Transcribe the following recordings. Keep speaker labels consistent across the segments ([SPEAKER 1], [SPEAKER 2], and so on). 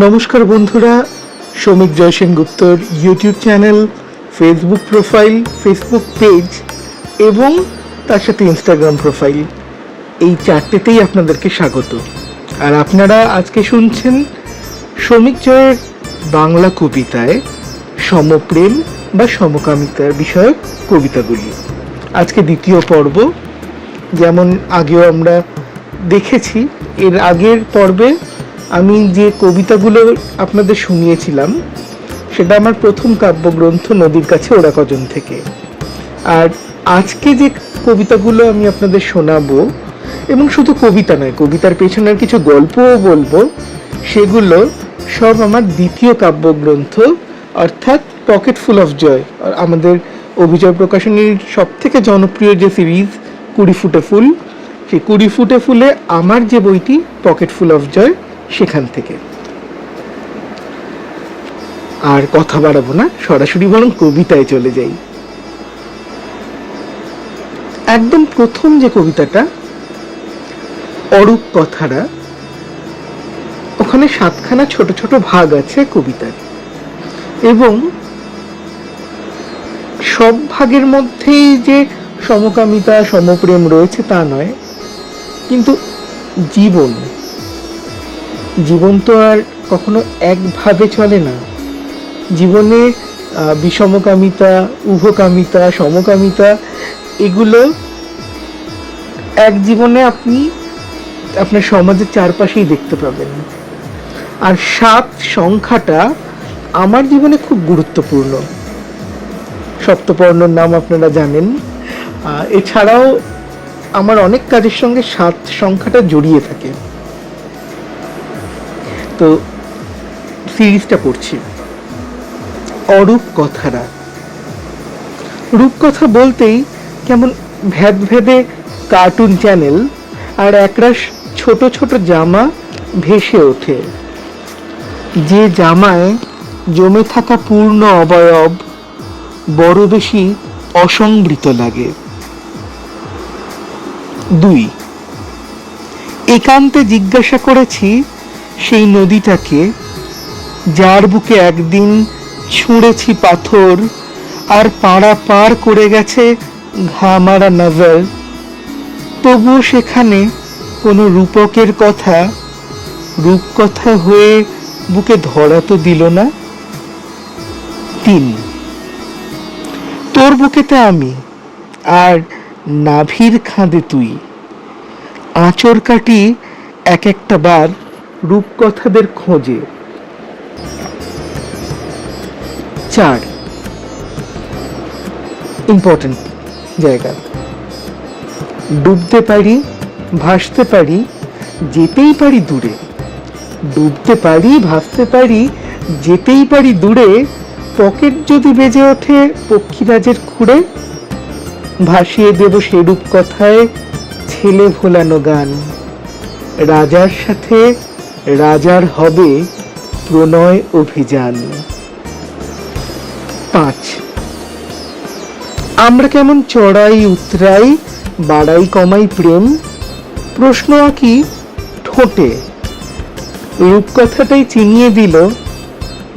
[SPEAKER 1] নমস্কার বন্ধুরা, শ্রমিক Joy সেনগুপ্তর YouTube channel Facebook profile Facebook page এবং তার সাথে ইনস্টাগ্রাম প্রোফাইল এই চারটেতেই আপনাদেরকে স্বাগত। আর আপনারা আজকে শুনছেন শ্রমিক জয়ের বাংলা কবিতায় সমপ্রেম বা সমকামিতার বিষয়ক কবিতাগুলি। আজকে দ্বিতীয় পর্ব, যেমন আগেও আমরা দেখেছি, এর আগের পর্বে আমি যে কবিতাগুলো আপনাদের শুনিয়েছিলাম, সেটা আমার প্রথম কাব্যগ্রন্থ নদীর কাছে ওরা কজন থেকে। আর আজকে যে কবিতাগুলো আমি আপনাদের শোনাবো, এবং শুধু কবিতা নয়, কবিতার পেছনের কিছু গল্পও বলব, সেগুলো সব আমার দ্বিতীয় কাব্যগ্রন্থ, অর্থাৎ পকেট ফুল অফ জয় আমাদের অভিজয় প্রকাশনীর সব থেকে জনপ্রিয় যে সিরিজ, কুড়ি ফুটে ফুল, সেই কুড়ি ফুটে ফুলে আমার যে বইটি, পকেট ফুল অফ জয় সেখান থেকে। আর কথা বাড়াবো না, সরাসরি বরং কবিতায় চলে যাই। একদম প্রথম যে কবিতাটা, অরূপ কথারা, ওখানে সাতখানা ছোট ছোট ভাগ আছে কবিতার। এবং সব ভাগের মধ্যেই যে সমকামিতা, সমপ্রেম রয়েছে তা নয়, কিন্তু জীবন জীবন তো আর কখনো একভাবে চলে না। জীবনে বিষমকামিতা, উভকামিতা, সমকামিতা, এগুলো এক জীবনে আপনি আপনার সমাজের চারপাশেই দেখতে পাবেন। আর সাত সংখ্যাটা আমার জীবনে খুব গুরুত্বপূর্ণ। সপ্তপর্ণর নাম আপনারা জানেন। এছাড়াও আমার অনেক কাজের সঙ্গে সাত সংখ্যাটা জড়িয়ে থাকে। তো সিরিজটা পড়ছি। অরূপ কথারা। রূপকথা বলতেই কেমন ভেদ ভেদে কার্টুন চ্যানেল আর একরাশ ছোট ছোট জামা ভেসে ওঠে। যে জামায় জমে থাকা পূর্ণ অবয়ব, বড় বেশি অসংবৃত লাগে। দুই, একান্তে জিজ্ঞাসা করেছি সেই নদীটাকে, যার বুকে একদিন ছুঁড়েছি পাথর আর পাড়া পার করে গেছে ঘামারা নজর তবুও সেখানে কোনো রূপকের কথা, রূপকথা হয়ে বুকে ধরা তো দিল না। তিন, তোর বুকেতে আমি আর নাভির খাঁদে তুই। আঁচড় কাটি এক একটা বার রূপকথাদের খোঁজে। চার। ইম্পর্টেন্ট জায়গা। ডুবতে পারি, ভাসতে পারি, যেতেই পারি দূরে। ডুবতে পারি, ভাসতে পারি, যেতেই পারি দূরে। পকেট যদি বেজে ওঠে পক্ষীরাজের খুঁড়ে, ভাসিয়ে দেব সেরূপ কথায় ছেলে ভোলানো গান। রাজার সাথে রাজার হবে প্রণয় অভিযান। পাঁচ। আমরা কেমন চড়াই উতরাই, বাড়াই কমাই প্রেম? প্রশ্ন আঁকি ঠোঁটে। রূপকথাটাই চিনিয়ে দিল,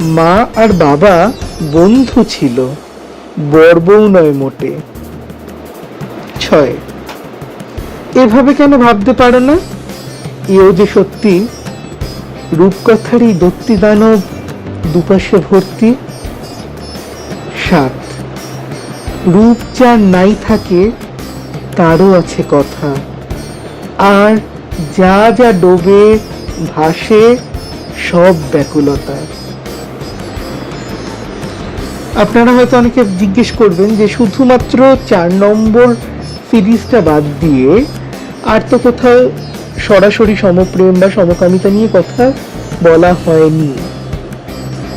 [SPEAKER 1] মা আর বাবা বন্ধু ছিল, বর্বৌ নয় মোটে। ছয়। এভাবে কেন ভাবতে পারো না? এও যে সত্যি রূপকথারই দত্তি দানব দুপাশে ভর্তি। সাত। রূপ যার নাই থাকে, তারও আছে কথা। আর যা যা ডোবে, ভাসে, সব ব্যাকুলতা আপনারা হয়তো অনেকে জিজ্ঞেস করবেন যে শুধুমাত্র চার নম্বর সিরিজটা বাদ দিয়ে আর তো কোথাও সরাসরি সমপ্রেম বা সমকামিতা নিয়ে কথা বলা হয়নি।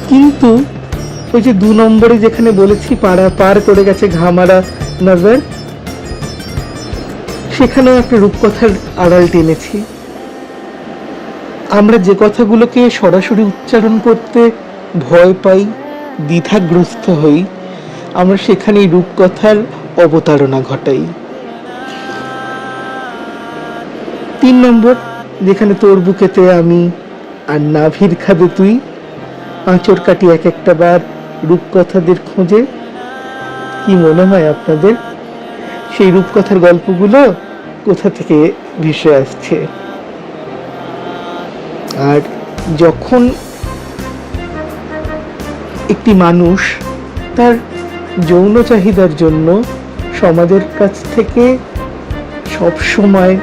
[SPEAKER 1] কিন্তু ওই যে দু নম্বরে যেখানে বলেছি পাড়া, পার করে গেছে ঘামারা নজর, সেখানেও একটা রূপকথার আড়াল টেনেছি। আমরা যে কথাগুলোকে সরাসরি উচ্চারণ করতে ভয় পাই, দ্বিধাগ্রস্ত হই, আমরা সেখানেই রূপকথার অবতারণা ঘটাই। তিন নম্বর, যেখানে তোর বুকেতে আমি আর নাভির খাদে তুই আঁচর কাটি এক একটা বার রূপকথাদের খোঁজে। কি মনে হয় আপনাদের? সেই রূপকথার গল্পগুলো কোথা থেকে ভেসে আসছে? আর যখন একটি মানুষ তার যৌন চাহিদার জন্য সমাজের কাছ থেকে সব সময়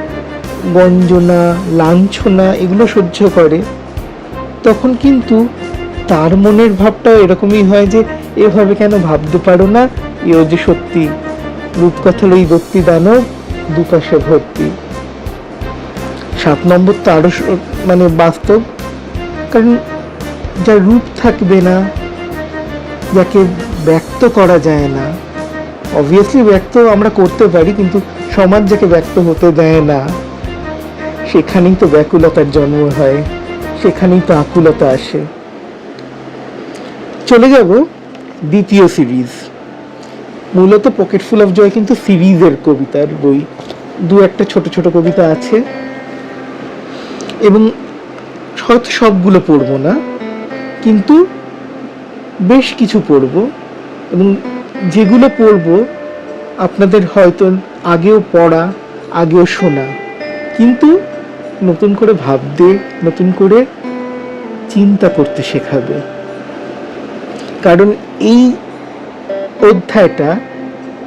[SPEAKER 1] গঞ্জনা লাঞ্ছনা এগুলো সহ্য করে। তখন কিন্তু তার মনের ভাবটাও এরকমই হয় যে, এভাবে কেন ভাবতে পারো না? এও যে সত্যি। রূপকথার ওই ভক্তি দানব দুপাশে ভর্তি। সাত নম্বর তো আরও স- মানে বাস্তব। কারণ যার রূপ থাকবে না, যাকে ব্যক্ত করা যায় না। অবভিয়াসলি ব্যক্ত আমরা করতে পারি, কিন্তু সমাজ যাকে ব্যক্ত হতে দেয় না। সেখানেই তো ব্যাকুলতার জন্ম হয়, সেখানেই তো আকুলতা আসে। চলে যাব দ্বিতীয় সিরিজ মূলত পকেট ফুল অফ জয় কিন্তু সিরিজের কবিতার বই। দু একটা ছোট ছোট কবিতা আছে। এবং হয়তো সবগুলো পড়ব না, কিন্তু বেশ কিছু পড়ব। এবং যেগুলো পড়ব, আপনাদের হয়তো আগেও পড়া, আগেও শোনা। কিন্তু নতুন করে ভাবতে, নতুন করে চিন্তা করতে শেখাবে। কারণ এই অধ্যায়টা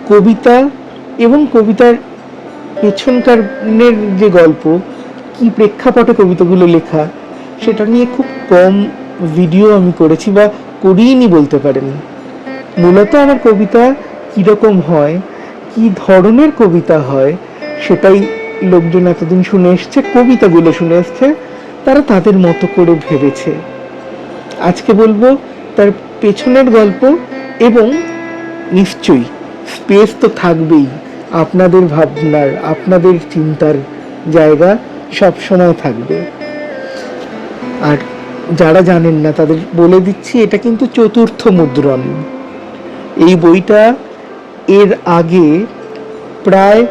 [SPEAKER 1] কবিতা এবং কবিতার পেছনকার যে গল্প, কি প্রেক্ষাপটে কবিতাগুলো লেখা, সেটা নিয়ে খুব কম ভিডিও আমি করেছি বা করিনি বলতে পারেন। মূলত আমার কবিতা কীরকম হয়, কি ধরনের কবিতা হয়, সেটাই লোকজন এতদিন শুনে এসছে, কবিতাগুলো শুনে এসছে, তারা তাদের মতো করে ভেবেছে। আজকে বলব তার পেছনের গল্প এবং নিশ্চয়ই স্পেস তো থাকবেই, আপনাদের ভাবনার, আপনাদের চিন্তার জায়গা সব সময় থাকবে। আর যারা জানেন না, তাদের বলে দিচ্ছি, এটা কিন্তু চতুর্থ মুদ্রণ। এই বইটা এর আগে প্রায়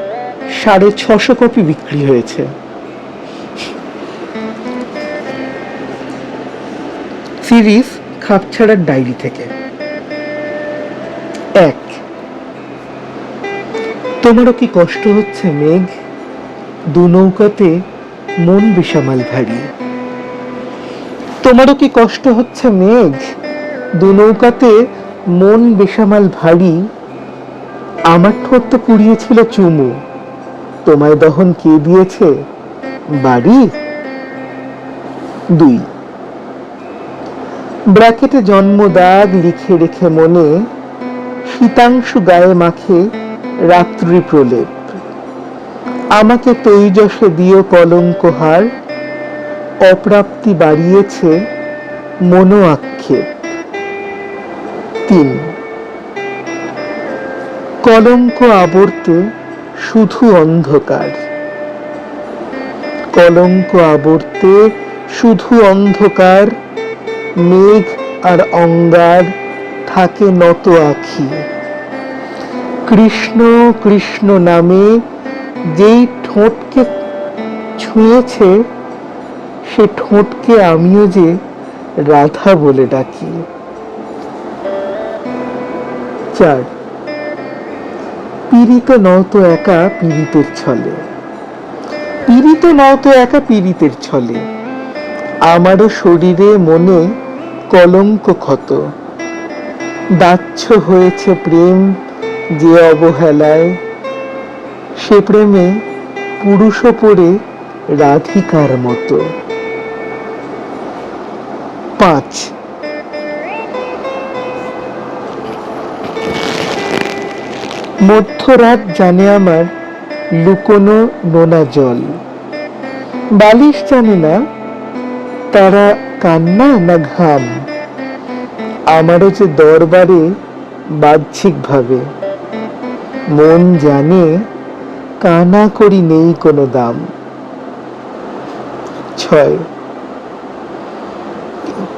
[SPEAKER 1] সাড়ে ছশো কপি বিক্রি হয়েছে। সিরিজ খাপছাড়ার ডায়েরি থেকে। এক। তোমারও কি কষ্ট হচ্ছে, মেঘ? দু নৌকাতে মন বেসামাল ভারী। তোমারও কি কষ্ট হচ্ছে, মেঘ? দু নৌকাতে মন বেসামাল ভারী। আমার ঠোঁট তো কুড়িয়েছিল চুমু। তোমায় দহন কে দিয়েছে? বাড়ি? দুই। ব্র্যাকেটে জন্ম দাগ লিখে রেখে মনে, শীতাংশু গায়ে মাখে রাত্রি প্রলেপ। আমাকে তৈজসে দিও কলঙ্ক হার, অপ্রাপ্তি বাড়িয়েছে মনো আক্ষেপ। তিন। কলঙ্ক আবর্তে শুধু অন্ধকার। কলঙ্ক আবর্তে শুধু অন্ধকার, মেঘ আর অঙ্গার থাকে নত আখি। কৃষ্ণ কৃষ্ণ নামে যেই ঠোঁটকে ছুঁয়েছে, সে ঠোঁটকে আমিও যে রাধা বলে ডাকি। চার পীড়িত নত একা পীড়িতের ছলে। পীড়িত নত একা পীড়িতের ছলে। আমারও শরীরে মনে কলঙ্ক ক্ষত। দাচ্ছ হয়েছে প্রেম যে অবহেলায়। সে প্রেমে পুরুষ পড়ে রাধিকার মতো। পাঁচ মধ্যরাত জানে আমার লুকোনো নোনা জল। বালিশ জানে না তারা কান্না না ঘাম। আমারও যে দরবারে বাহ্যিকভাবে মন জানে কানা করি নেই কোনো দাম। ছয়।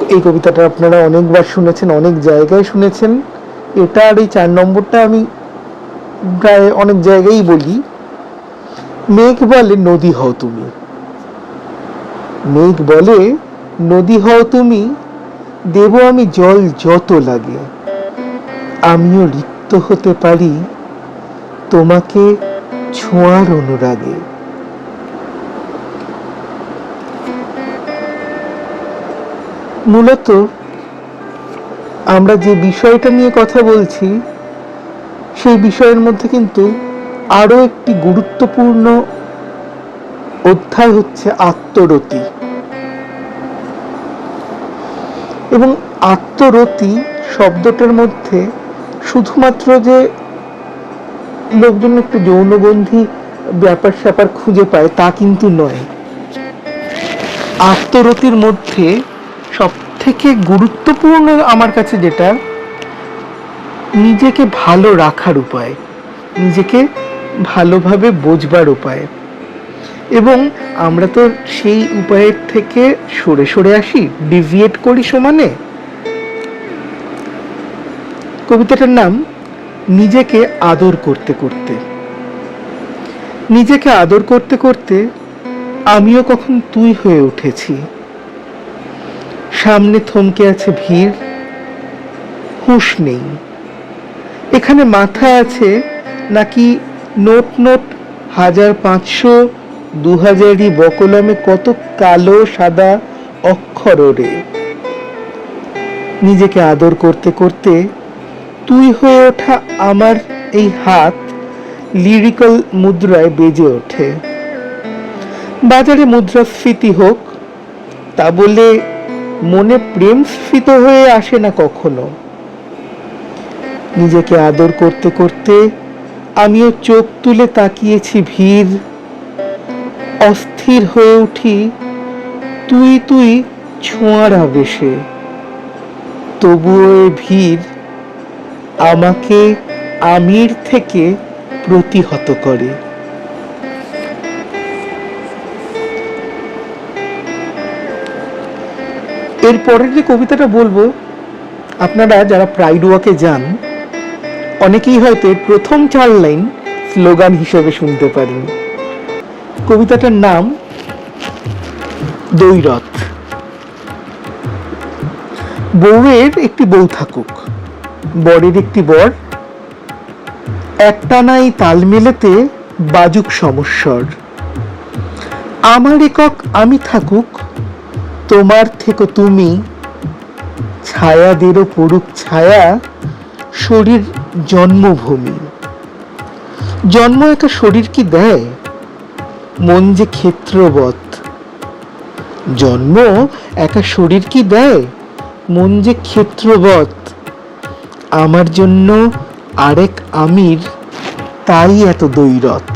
[SPEAKER 1] এই কবিতাটা আপনারা অনেকবার শুনেছেন, অনেক জায়গায় শুনেছেন। এটা আর এই চার নম্বরটা আমি প্রায় অনেক জায়গায় বলি মেঘ বলে নদী হও তুমি। মেঘ বলে নদী হও তুমি, দেব আমি জল যত লাগে। আমিও রিক্ত হতে পারি, তোমাকে ছোঁয়ার অনুরাগে। মূলত আমরা যে বিষয়টা নিয়ে কথা বলছি সেই বিষয়ের মধ্যে কিন্তু আরও একটি গুরুত্বপূর্ণ অধ্যায় হচ্ছে আত্মরতি। এবং আত্মরতি শব্দটার মধ্যে শুধুমাত্র যে লোকজন একটু যৌনবন্ধী ব্যাপার স্যাপার খুঁজে পায় তা কিন্তু নয়। আত্মরতির মধ্যে সব থেকে গুরুত্বপূর্ণ আমার কাছে যেটা নিজেকে ভালো রাখার উপায়, নিজেকে ভালোভাবে বোঝবার উপায়। এবং আমরা তো সেই উপায়ের থেকে সরে সরে আসি ডিভিয়েট করি সমানে। কবিতাটার নাম, নিজেকে আদর করতে করতে। নিজেকে আদর করতে করতে আমিও কখন তুই হয়ে উঠেছি। সামনে থমকে আছে ভিড়, হুঁশ নেই। এখানে মাথা আছে নাকি নোট নোট হাজার পাঁচশো, দু হাজারই বকলমে কত কালো সাদা অক্ষর ওরে নিজেকে আদর করতে করতে তুই হয়ে ওঠা আমার এই হাত লিরিক্যাল মুদ্রায় বেজে ওঠে। বাজারে মুদ্রাস্ফীতি হোক, তা বলে মনে প্রেম স্ফীত হয়ে আসে না কখনো। নিজেকে আদর করতে করতে আমিও চোখ তুলে তাকিয়েছি ভিড়। অস্থির হয়ে উঠি তুই তুই ছোঁয়ার আবেশে। তবুও ভিড় আমাকে আমির থেকে প্রতিহত করে। এর পরের যে কবিতাটা বলব, আপনারা যারা প্রাইড ওয়াকে যান অনেকেই হয়তো এর প্রথম চার লাইন স্লোগান হিসেবে শুনতে পারেন। কবিতাটার নাম, দৈরথ। বউয়ের একটি বউ থাকুক, বরের একটি বর। একটানাই তাল মেলেতে বাজুক সমস্বর। আমার একক আমি থাকুক, তোমার থেকে তুমি, ছায়াদেরও পড়ুক ছায়া শরীর জন্মভূমি। জন্ম একা শরীর কি দেয়? মন যে ক্ষেত্রবৎ। জন্ম একা শরীর কি দেয়? মন যে ক্ষেত্রবৎ। আমার জন্য আরেক আমির, তাই এত দৈরথ।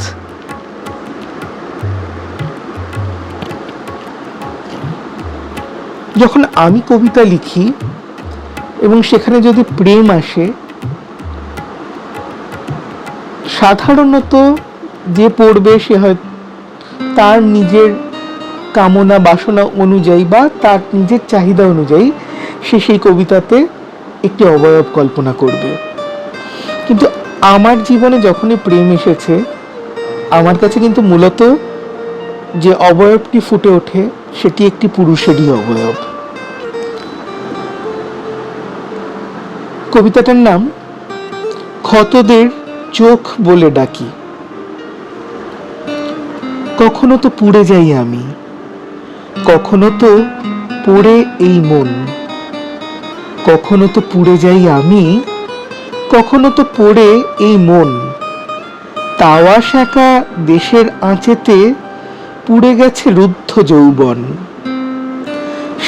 [SPEAKER 1] যখন আমি কবিতা লিখি এবং সেখানে যদি প্রেম আসে সাধারণত যে পড়বে সে হয় তার নিজের কামনা বাসনা অনুযায়ী বা তার নিজের চাহিদা অনুযায়ী সে সেই কবিতাতে একটি অবয়ব কল্পনা করবে। কিন্তু আমার জীবনে যখনই প্রেম এসেছে, আমার কাছে কিন্তু মূলত যে অবয়বটি ফুটে ওঠে, সেটি একটি পুরুষেরই অবয়ব। কবিতাটার নাম, ক্ষতদের চোখ বলে ডাকি। কখনো তো পুড়ে যাই আমি, কখনো তো পড়ে এই মন, কখনো তো পুড়ে যাই আমি, কখনো তো পড়ে এই মন। তাওয়া শাখা দেশের আঁচেতে পুড়ে গেছে রুদ্ধ যৌবন।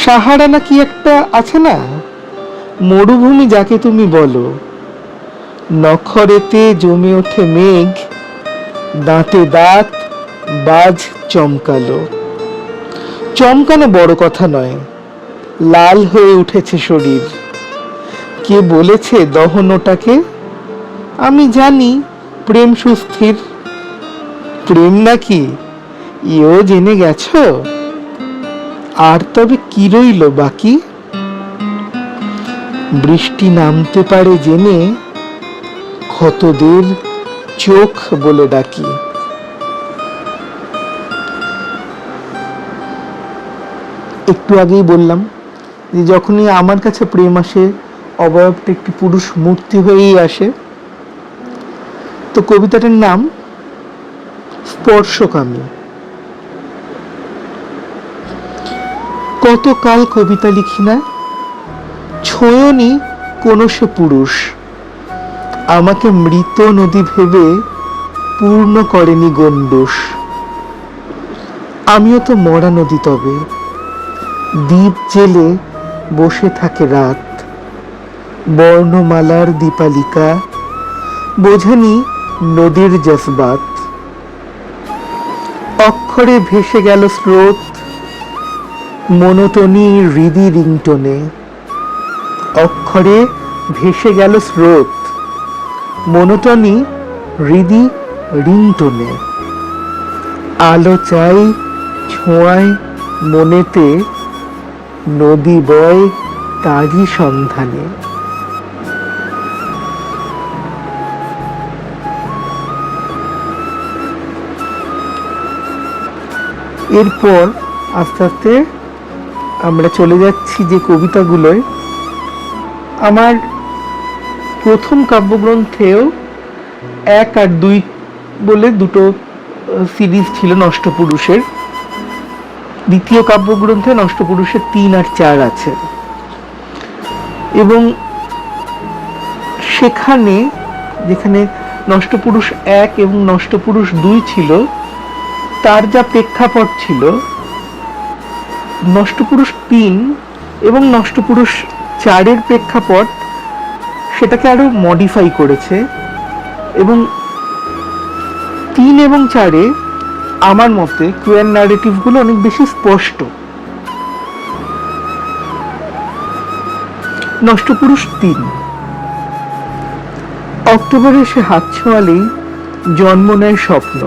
[SPEAKER 1] সাহারা নাকি একটা আছে না? মরুভূমি যাকে তুমি বলো নখরেতে জমে ওঠে মেঘ, দাঁতে দাঁত বাজ চমকালো। চমকানো বড় কথা নয়, লাল হয়ে উঠেছে শরীর। কে বলেছে দহনটাকে আমি জানি, প্রেম সুস্থির। প্রেম নাকি ইও জেনে গেছ? আর তবে কি রইল বাকি? বৃষ্টি নামতে পারে জেনে ক্ষতদের চোখ বলে ডাকি। একটু আগেই বললাম যে, যখনই আমার কাছে প্রেম আসে, অবয়বটা একটি পুরুষ মূর্তি হয়েই আসে। তো কবিতাটার নাম স্পর্শকামী কতকাল কবিতা লিখি না, ছোঁয়নি কোনো সে পুরুষ। আমাকে মৃত নদী ভেবে পূর্ণ করেনি গণ্ডুষ। আমিও তো মরা নদী তবে, দ্বীপ জেলে বসে থাকে রাত। বর্ণমালার দীপালিকা, বোঝেনি নদীর জজবাত। অক্ষরে ভেসে গেল স্রোত, মনোটনি হৃদি রিংটনে। অক্ষরে ভেসে গেল স্রোত। মনোটনি, হৃদি, রিংটনে। আলো চাই, ছোঁয়ায়, মনেতে, নদী বয়, তারই সন্ধানে। এরপর আস্তে আস্তে আমরা চলে যাচ্ছি যে কবিতাগুলোয়। আমার প্রথম কাব্যগ্রন্থেও এক আর দুই বলে দুটো সিরিজ ছিল নষ্টপুরুষের। দ্বিতীয় কাব্যগ্রন্থে নষ্টপুরুষের তিন আর চার আছে। এবং সেখানে যেখানে নষ্টপুরুষ এক এবং নষ্টপুরুষ দুই ছিল, তার যা প্রেক্ষাপট ছিল, নষ্টপুরুষ তিন এবং নষ্টপুরুষ চারের প্রেক্ষাপট সেটাকে আরও মডিফাই করেছে এবং তিন এবং চারে আমার মতে কুয়ার ন্যারেটিভগুলো অনেক বেশি স্পষ্ট। নষ্টপুরুষ তিন। অক্টোবরে সে হাত ছোঁয়ালেই জন্ম নেয় স্বপ্ন।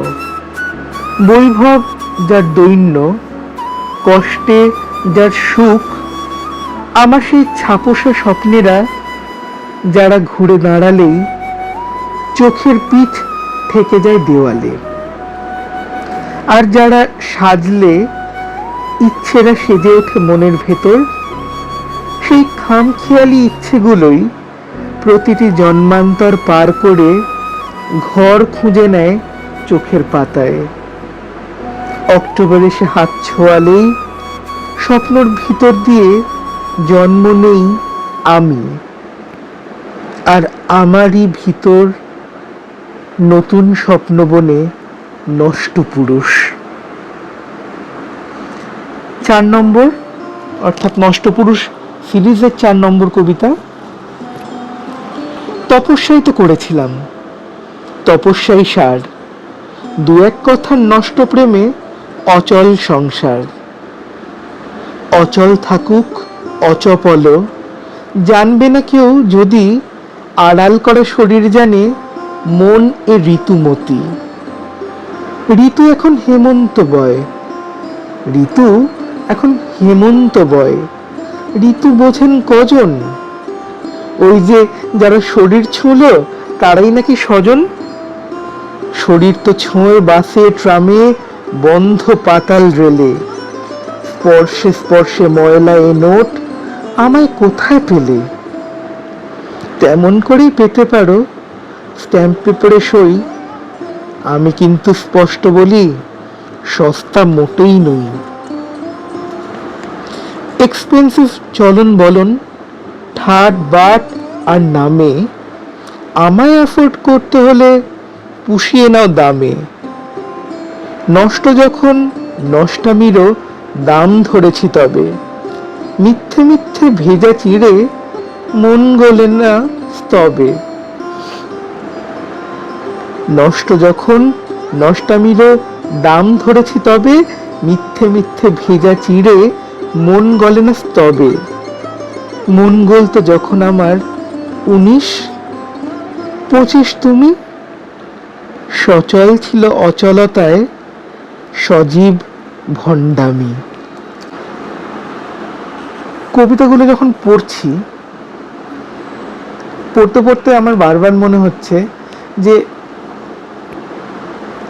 [SPEAKER 1] বৈভব যার দৈন্য, কষ্টে যার সুখ, আমার সেই ছাপোষা স্বপ্নেরা যারা ঘুরে দাঁড়ালেই চোখের পিঠ থেকে যায় দেওয়ালে। আর যারা সাজলে ইচ্ছেরা সেজে ওঠে মনের ভেতর, সেই খামখেয়ালি ইচ্ছেগুলোই প্রতিটি জন্মান্তর পার করে ঘর খুঁজে নেয় চোখের পাতায়। অক্টোবরে সে হাত ছোঁয়ালেই স্বপ্নর ভিতর দিয়ে জন্ম নেই আমি। আর আমারই ভিতর নতুন স্বপ্ন বনে নষ্ট পুরুষ। চার নম্বর, অর্থাৎ নষ্ট পুরুষ সিরিজের চার নম্বর কবিতা। তপস্যাই তো করেছিলাম, তপস্যাই সার। দু এক কথার নষ্ট প্রেমে অচল সংসার। অচল থাকুক, অচপল। জানবে না কেউ যদি আড়াল করা শরীর জানে মন এ ঋতুমতি। ঋতু এখন হেমন্ত বয়। ঋতু এখন হেমন্ত বয়। ঋতু বোঝেন কজন? ওই যে যারা শরীর ছুঁল, তারাই নাকি স্বজন? শরীর তো ছোঁয়ে বাসে, ট্রামে, বন্ধ পাতাল রেলে। স্পর্শে স্পর্শে ময়লা এ নোট, আমায় কোথায় পেলে? তেমন করেই পেতে পারো। স্ট্যাম্প পেপারে সই। আমি কিন্তু স্পষ্ট বলি, সস্তা মোটেই নই। এক্সপেন্সিভ চলন বলন, ঠাট বাট আর নামে। আমায় অ্যাফোর্ড করতে হলে পুষিয়ে নাও দামে। নষ্ট যখন নষ্টামিরও দাম ধরেছি তবে। মিথ্যে মিথ্যে ভেজা চিড়ে মন গলে না স্তবে। নষ্ট যখন নষ্টামিরও দাম ধরেছি তবে, মিথ্যে মিথ্যে ভেজা চিড়ে মন গলে না স্তবে। মন গলতো যখন আমার উনিশ, পঁচিশ তুমি, সচল ছিল অচলতায় সজীব ভণ্ডামি। কবিতাগুলো যখন পড়ছি পড়তে পড়তে আমার বারবার মনে হচ্ছে যে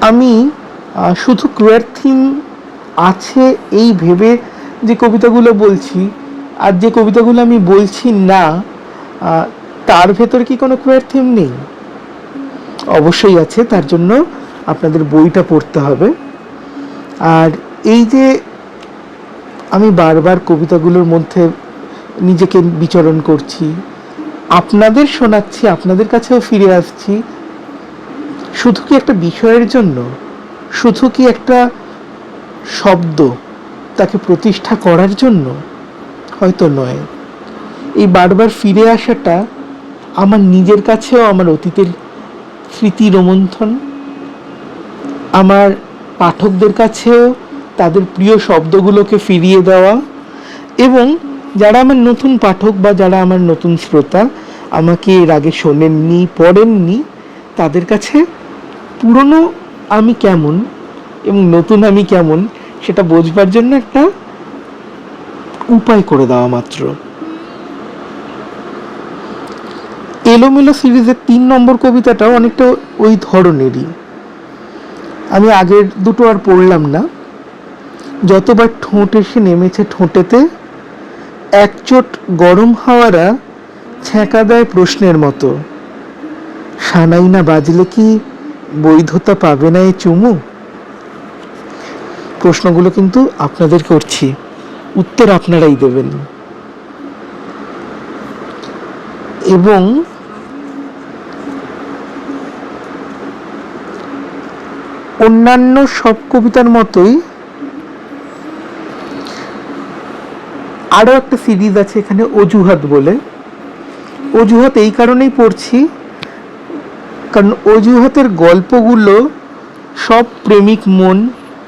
[SPEAKER 1] আমি শুধু ক্রুয়ার থিম আছে এই ভেবে যে কবিতাগুলো বলছি, আর যে কবিতাগুলো আমি বলছি না তার ভেতর কি কোনো কোয়ার থিম নেই? অবশ্যই আছে, তার জন্য আপনাদের বইটা পড়তে হবে। আর এই যে আমি বারবার কবিতাগুলোর মধ্যে নিজেকে বিচরণ করছি আপনাদের শোনাচ্ছি, আপনাদের কাছেও ফিরে আসছি। শুধু কি একটা বিষয়ের জন্য? শুধু কি একটা শব্দ তাকে প্রতিষ্ঠা করার জন্য? হয়তো নয়। এই বারবার ফিরে আসাটা আমার নিজের কাছেও আমার অতীতের স্মৃতি রোমন্থন। আমার পাঠকদের কাছেও তাদের প্রিয় শব্দগুলোকে ফিরিয়ে দেওয়া এবং যারা আমার নতুন পাঠক বা যারা আমার নতুন শ্রোতা, আমাকে এর আগে শোনেননি, পড়েননি, তাদের কাছে পুরনো আমি কেমন এবং নতুন আমি কেমন সেটা বোঝবার জন্য একটা উপায় করে দেওয়া মাত্র। এলোমেলো সিরিজের তিন নম্বর কবিতাটাও অনেকটা ওই ধরনেরই। আমি আগের দুটো আর পড়লাম না। যতবার ঠোঁট এসে নেমেছে ঠোঁটেতে একচোট গরম হাওয়ারা ছ্যাঁকা দেয় প্রশ্নের মতো। সানাই না বাজলে কি বৈধতা পাবে না এই চুমু? প্রশ্নগুলো কিন্তু আপনাদের করছি। উত্তর আপনারাই দেবেন। এবং অন্যান্য সব কবিতার মতোই আরও একটা সিরিজ আছে এখানে অজুহাত বলে। অজুহাত এই কারণেই পড়ছি, কারণ অজুহাতের গল্পগুলো সব প্রেমিক মন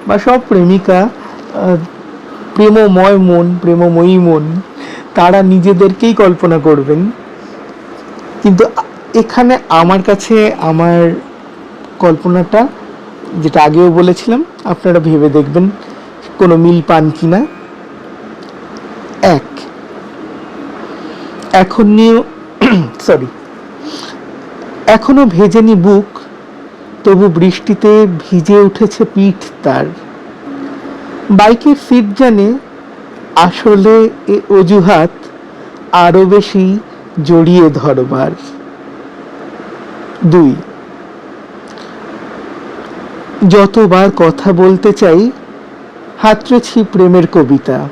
[SPEAKER 1] বা সব প্রেমিকা প্রেমময় মন, প্রেমময়ী মন, তারা নিজেদেরকেই কল্পনা করবেন। কিন্তু এখানে আমার কাছে আমার কল্পনাটা, যেটা আগেও বলেছিলাম, আপনারা ভেবে দেখবেন কোনো মিল পান কিনা। এক। এখন নিয়ে সরি এখনও ভেজেনি বুক, তবু বৃষ্টিতে ভিজে উঠেছে পিঠ তার। বাইকের সিট জানে আসলে এ অজুহাত আরও বেশি জড়িয়ে ধরবার দুই। যতবার কথা বলতে চাই হাতড়েছি প্রেমের কবিতা।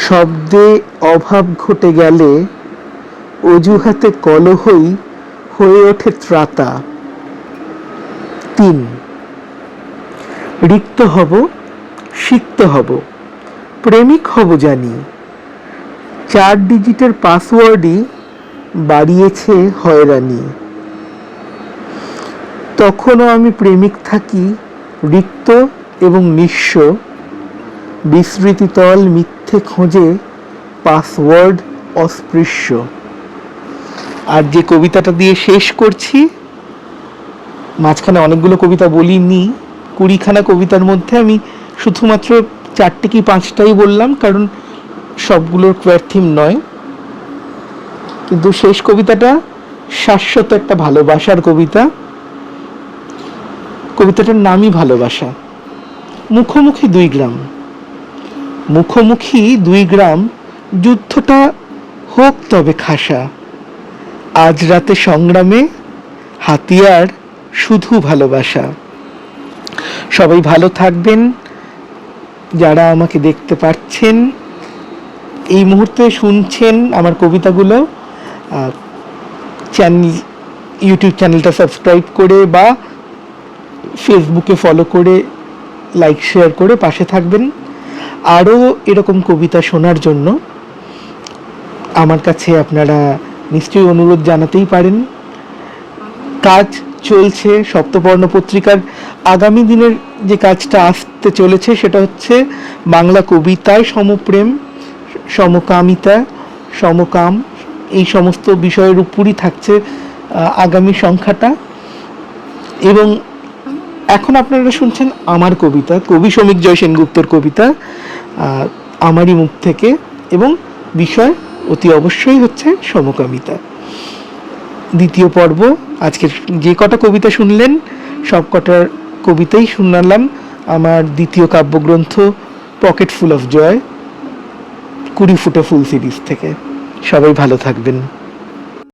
[SPEAKER 1] শব্দে অভাব ঘটে গেলে অজুহাতে কলহই হয়ে ওঠে ত্রাতা। তিন, রিক্ত হব, সিক্ত হব, প্রেমিক হব জানি। চার ডিজিটের পাসওয়ার্ডই বাড়িয়েছে হয়রানি। তখনও আমি প্রেমিক থাকি, রিক্ত এবং নিঃস্ব বিস্মৃতিতল মিথ্যে খোঁজে পাসওয়ার্ড অস্পৃশ্য। আর যে কবিতাটা দিয়ে শেষ করছি, মাঝখানে অনেকগুলো কবিতা বলিনি, কুড়িখানা কবিতার মধ্যে আমি শুধুমাত্র চারটে কি পাঁচটাই বললাম, কারণ সবগুলোর কোয়ার থিম নয়। কিন্তু শেষ কবিতাটা শাশ্বত একটা ভালোবাসার কবিতা। কবিতাটার নামই ভালোবাসা। মুখোমুখি দুই গ্রাম। মুখোমুখি দুই গ্রাম যুদ্ধটা হোক তবে খাসা। আজ রাতে সংগ্রামে হাতিয়ার শুধু ভালোবাসা। সবাই ভালো থাকবেন। যারা আমাকে দেখতে পাচ্ছেন এই মুহূর্তে শুনছেন আমার কবিতাগুলো চ্যানেল, ইউটিউব চ্যানেলটা সাবস্ক্রাইব করে বা ফেসবুকে ফলো করে লাইক শেয়ার করে পাশে থাকবেন। আরও এরকম কবিতা শোনার জন্য আমার কাছে আপনারা নিশ্চয়ই অনুরোধ জানাতেই পারেন। কাজ চলছে সপ্তপর্ণ পত্রিকার। আগামী দিনের যে কাজটা আসতে চলেছে সেটা হচ্ছে বাংলা কবিতায় সমপ্রেম, সমকামিতা, সমকাম এই সমস্ত বিষয়ের উপরই থাকছে আগামী সংখ্যাটা। এবং এখন আপনারা শুনছেন আমার কবিতা, কবি শ্রমিক জয় সেনগুপ্তর কবিতা আমারই মুখ থেকে এবং বিষয় অতি অবশ্যই হচ্ছে সমকামিতা। দ্বিতীয় পর্ব, আজকের যে কটা কবিতা শুনলেন, সব কটার কবিতাই শুনালাম আমার দ্বিতীয় কাব্যগ্রন্থ পকেট ফুল অফ জয় কুড়ি ফুটে ফুল সিরিজ থেকে। সবাই ভালো থাকবেন।